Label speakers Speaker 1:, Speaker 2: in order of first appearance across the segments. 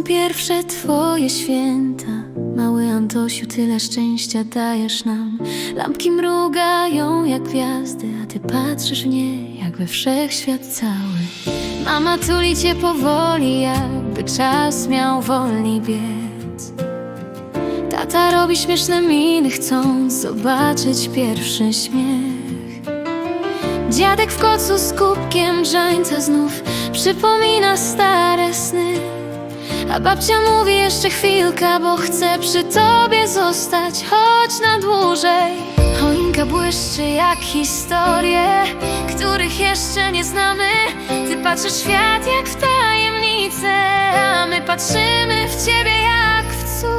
Speaker 1: pierwsze twoje święta. Mały Antosiu, tyle szczęścia dajesz nam. Lampki mrugają jak gwiazdy A ty patrzysz w nie jak we wszechświat cały. Mama tuli cię powoli, jakby czas miał wolniej biec. Tata robi śmieszne miny, chcąc zobaczyć pierwszy śmiech. Dziadek w kocu z kubkiem grzańca znów przypomina stare sny A babcia mówi jeszcze chwilka, bo chce przy tobie zostać, choć na dłużej. Choinka błyszczy jak historie, których jeszcze nie znamy. Ty patrzysz świat jak w tajemnicę, a my patrzymy w ciebie jak w cud.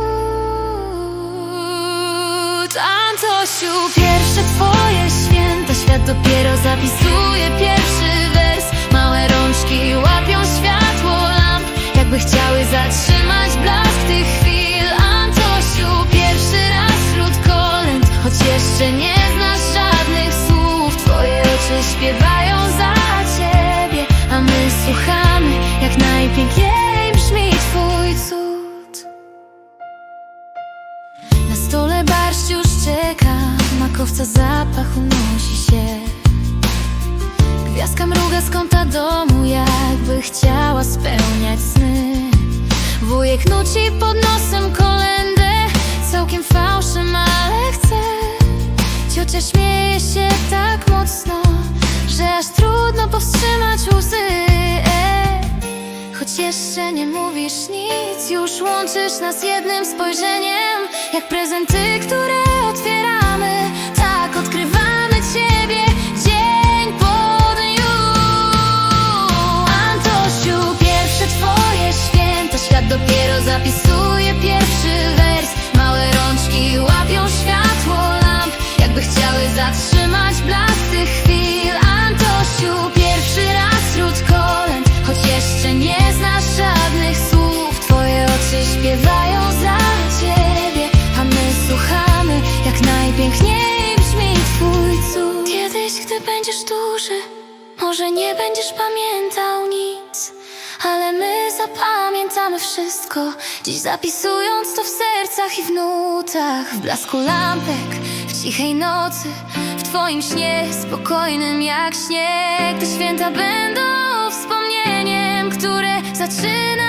Speaker 1: Antosiu, pierwsze twoje święta. Świat dopiero zapisuje pierwszy zatrzymać blask tych chwil. Antosiu, pierwszy raz wśród kolęd Choć jeszcze nie znasz żadnych słów. Twoje oczy śpiewają za ciebie A my słuchamy, jak najpiękniej brzmi twój cud. Na stole barszcz już czeka, makowca zapach unosi się. Gwiazdka mruga z kąta domu, jakby chciała spełniać sny Wujek nuci pod nosem kolendę, całkiem fałszem, ale chce Ciocia śmieje się tak mocno, że aż trudno powstrzymać łzy. E. Choć jeszcze nie mówisz nic, już łączysz nas jednym spojrzeniem. Jak prezenty, które otwieramy, dopiero zapisuje pierwszy wers. Małe rączki łapią światło lamp, jakby chciały zatrzymać blask tych chwil. Antosiu, pierwszy raz wśród kolęd, choć jeszcze nie znasz żadnych słów. Twoje oczy śpiewają za Ciebie, a my słuchamy, jak najpiękniej brzmi Twój cud. Kiedyś, gdy będziesz duży, może nie będziesz pamiętał nic ale my zapamiętamy wszystko Dziś zapisując to w sercach i w nutach. W blasku lampek, w cichej nocy W twoim śnie, spokojnym jak śnieg. Te święta będą wspomnieniem Które zaczyna